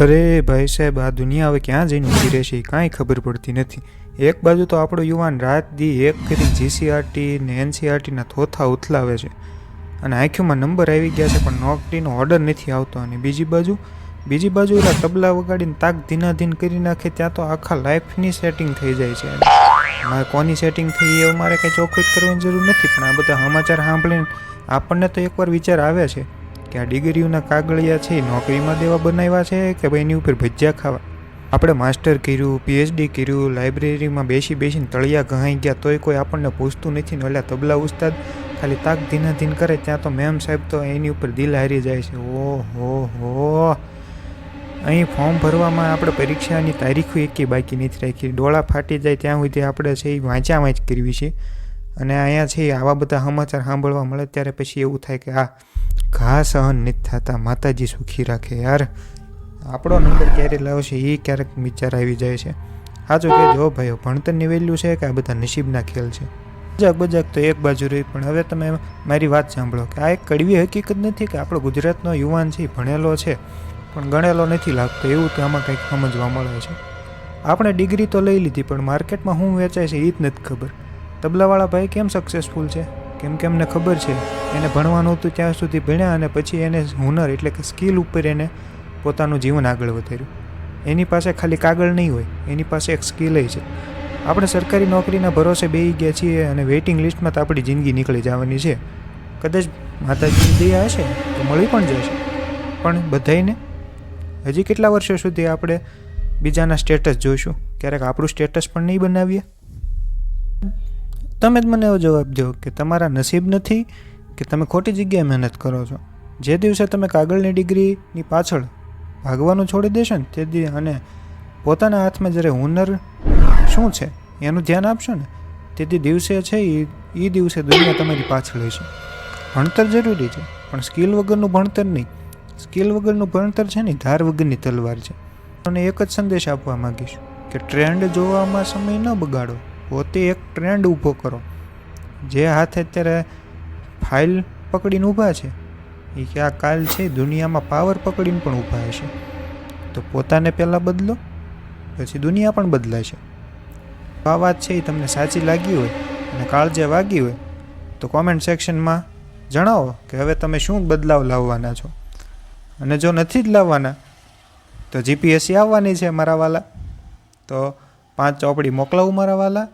અરે ભાઈ સાહેબ, આ દુનિયા હવે ક્યાં જઈને ઊભી રહેશે કાંઈ ખબર પડતી નથી. એક બાજુ તો આપણો યુવાન રાત દી એક કરી જીસીઆરટી ને એનસીઆરટીના થોથા ઉથલાવે છે. અને આંખ્યુંમાં નંબર આવી ગયા છે, પણ નોકરીનો ઓર્ડર નથી આવતો. અને બીજી બાજુ બીજી બાજુ એલા તબલા વગાડીને તાક ધીનાધીન કરી નાખે, ત્યાં તો આખા લાઈફની સેટિંગ થઈ જાય છે. મારે કોની સેટિંગ થઈ એ મારે કંઈ ચોખવટ કરવાની જરૂર નથી, પણ આ બધા સમાચાર સાંભળીને આપણને તો એકવાર વિચાર આવે છે. કે આ ડિગ્રીઓના કાગળિયા છે, નોકરીમાં દેવા બનાવ્યા છે કે ભાઈ એની ઉપર ભજીયા ખાવા? આપણે માસ્ટર કર્યું પીએચડી કર્યું, લાઇબ્રેરીમાં બેસી બેસીને તળિયા ઘહાઈ ગયા, તોય કોઈ આપણને પૂછતું નથી, ને ઓલા તબલા ઉસ્તાદ ખાલી તાક ધીના ધીન કરે, ત્યાં તો મેમ સાહેબ તો એની ઉપર દિલ હારી જાય છે. ઓહો, હો. અહીં ફોર્મ ભરવામાં આપણે પરીક્ષાની તારીખો એકી બાકી નથી રાખી. ડોળા ફાટી જાય ત્યાં સુધી આપણે છે એ વાંચા વાંચ કરવી છે. અને અહીંયા છે આવા બધા સમાચાર સાંભળવા મળે, ત્યારે પછી એવું થાય કે, આ ઘા સહન નથી થતા. માતાજી સુખી રાખે યાર. આપણો નંબર ક્યારે લાવશે એ ક્યારેક વિચાર આવી જાય છે. સાચું કે જો ભાઈઓ ભણતરની વેલ્યુ છે કે આ બધા નસીબના ખેલ છે? બજાક બજાક તો એક બાજુ રહી, પણ હવે તમે મારી વાત સાંભળો કે આ એક કડવી હકીકત નથી કે આપણો ગુજરાતનો યુવાન છે ભણેલો છે, પણ ગણેલો નથી લાગતો એવું તો આમાં કંઈક સમજવા મળે છે. આપણે ડિગ્રી તો લઈ લીધી, પણ માર્કેટમાં શું વેચાય છે એ જ નથી ખબર. તબલાવાળા ભાઈ કેમ સક્સેસફુલ છે? કેમ કે એમને ખબર છે, એને ભણવાનું હતું ત્યાં સુધી ભણ્યા અને પછી એને હુનર એટલે કે સ્કિલ ઉપર એને પોતાનું જીવન આગળ વધાર્યું. એની પાસે ખાલી કાગળ નહીં હોય, એની પાસે એક સ્કિલ છે. આપણે સરકારી નોકરીના ભરોસે બેસી ગયા છીએ અને વેઇટિંગ લિસ્ટમાં તો આપણી જિંદગી નીકળી જવાની છે. કદાચ માતાજીની દયા હશે તો મળી પણ જશે. પણ બધાયને હજી કેટલા વર્ષો સુધી આપણે બીજાના સ્ટેટસ જોઈશું? ક્યારેક આપણું સ્ટેટસ પણ નહીં બનાવીએ? તમે જ મને એવો જવાબ દો કે તમારા નસીબ નથી કે તમે ખોટી જગ્યાએ મહેનત કરો છો. જે દિવસે તમે કાગળની ડિગ્રીની પાછળ ભાગવાનું છોડી દેશો ને, તે દી અને પોતાના હાથમાં જ્યારે હુનર શું છે એનું ધ્યાન આપશો ને તેથી દિવસે છે એ એ દિવસે દુનિયા તમારી પાછળ હશે ભણતર જરૂરી છે, પણ સ્કિલ વગરનું ભણતર નહીં. સ્કિલ વગરનું ભણતર છે ને ધાર વગરની તલવાર છે. અને એક જ સંદેશ આપવા માગીશ કે ટ્રેન્ડ જોવામાં સમય ન બગાડો. પોતે એક ટ્રેન્ડ ઊભો કરો. જે હાથે અત્યારે ફાઇલ પકડીને ઊભા છે. એ કે આ કાલ છે, દુનિયામાં પાવર પકડીને પણ ઊભા હશે. તો પોતાને પહેલાં બદલો, પછી દુનિયા પણ બદલાશે. આ વાત છે એ તમને સાચી લાગી હોય અને કાળજે વાગી હોય, તો કોમેન્ટ સેક્શનમાં જણાવો કે હવે તમે શું બદલાવ લાવવાના છો. અને જો નથી જ લાવવાના, તો જીપીએસસી આવવાની છે મારા વાલા. તો પાંચ ચોપડી મોકલાવું મારા વાલા.